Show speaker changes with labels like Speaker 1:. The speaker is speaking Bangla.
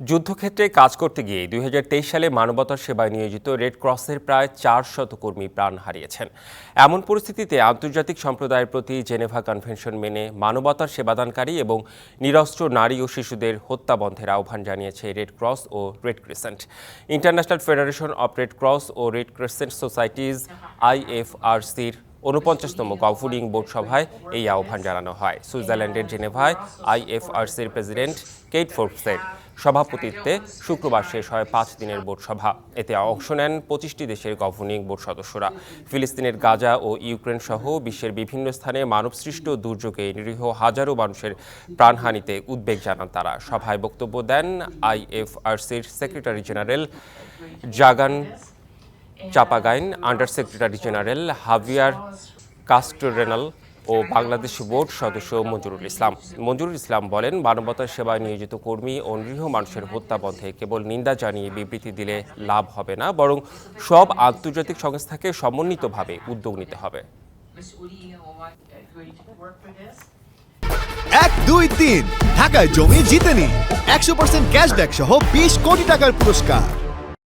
Speaker 1: যুদ্ধক্ষেত্রে কাজ করতে গিয়ে দুই হাজার তেইশ সালে মানবতার সেবায় নিয়োজিত রেড ক্রসের প্রায় চার শত কর্মী প্রাণ হারিয়েছেন। এমন পরিস্থিতিতে আন্তর্জাতিক সম্প্রদায়ের প্রতি জেনেভা কনভেনশন মেনে মানবতার সেবাদানকারী এবং নিরস্ত্র নারী ও শিশুদের হত্যা বন্ধের আহ্বান জানিয়েছে red cross O red crescent. International federation of red cross O red crescent societies আইএফআরসির ঊনপঞ্চাশতম গভর্নিং বোর্ড সভায় এই আহ্বান জানানো হয়। সুইজারল্যান্ডের জেনেভায় আইএফআরসির প্রেসিডেন্ট কেট ফোর্বসের সভাপতিত্বে শুক্রবার শেষ হয় পাঁচ দিনের বোর্ড সভা এতে অংশ নেন পঁচিশটি দেশের গভর্নিং বোর্ড সদস্যরা। ফিলিস্তিনের গাজা ও ইউক্রেন সহ বিশ্বের বিভিন্ন স্থানে মানবসৃষ্ট দুর্যোগে নিরীহ হাজারো মানুষের প্রাণহানিতে উদ্বেগ জানান তারা। সভায় বক্তব্য দেন আইএফআরসির secretary general Jagan Chapagain under secretary general Javier কাস্টোরেনাল ও বাংলাদেশ বোর্ড সদস্য মঞ্জুরুল ইসলাম মঞ্জুরুল ইসলাম বলেন মানবতার সেবায় নিয়োজিত কর্মী ও নিরীহ মানুষের হত্যা বন্ধে কেবল নিন্দা জানিয়ে বিবৃতি দিলে লাভ হবে না, বরং সব আন্তর্জাতিক সংস্থাকে সমন্বিতভাবে উদ্যোগ নিতে হবে.
Speaker 2: এক, দুই, তিন। ঢাকায় জমি জিতে নিন একশো পার্সেন্ট ক্যাশব্যাক সহ বিশ কোটি টাকার পুরস্কার।